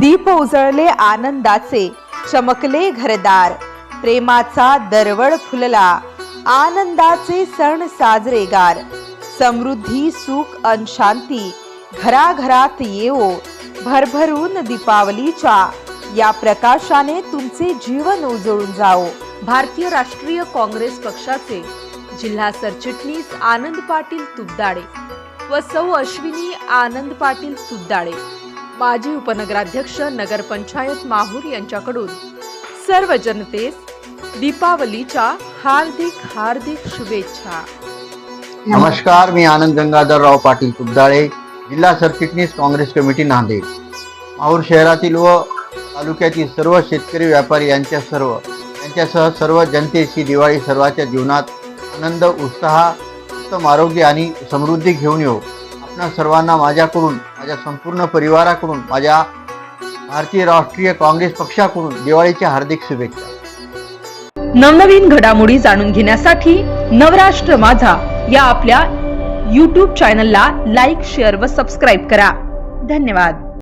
दीप उजळले आनंदाचे चमकले घरदार. प्रेमाचा दरवळ फुलला. आनंदाचे सण साजरेगार समृद्धी सुख अन शांती घराघरात येवो. भरभरून दीपावलीच्या या प्रकाशाने तुमचे जीवन उजळून जाओ भारतीय राष्ट्रीय काँग्रेस पक्षाचे जिल्हा सरचिटणीस आनंद पाटील तुबदाडे व सौ अश्विनी आनंद पाटील तुबदाडे. माजी उपनगराध्यक्ष नगरपंचायत माहूर यांच्याकडून सर्व जनतेस दीपावलीच्या हार्दिक हार्दिक शुभेच्छा. नमस्कार मी आनंद गंगाधरराव पाटील तुबदाळे जिल्हा सरचिटणीस काँग्रेस कमिटी नांदेड. माहूर शहरातील व तालुक्यातील सर्व शेतकरी व्यापारी यांच्या सर्व यांच्यासह सर्व जनतेची दिवाळी सर्वांच्या जीवनात आनंद उत्साह उत्तम आरोग्य आणि समृद्धी घेऊन येऊ आपणा सर्वांना माझ्याकडून माझ्या संपूर्ण परिवाराकडून माझ्या भारतीय राष्ट्रीय काँग्रेस पक्षाकडून दिवाळीच्या हार्दिक शुभेच्छा. नवनवीन घडामोडी जाणून घेण्यासाठी नवराष्ट्र माझा या आपल्या यूट्यूब चॅनलला लाईक शेअर व सबस्क्राईब करा. धन्यवाद.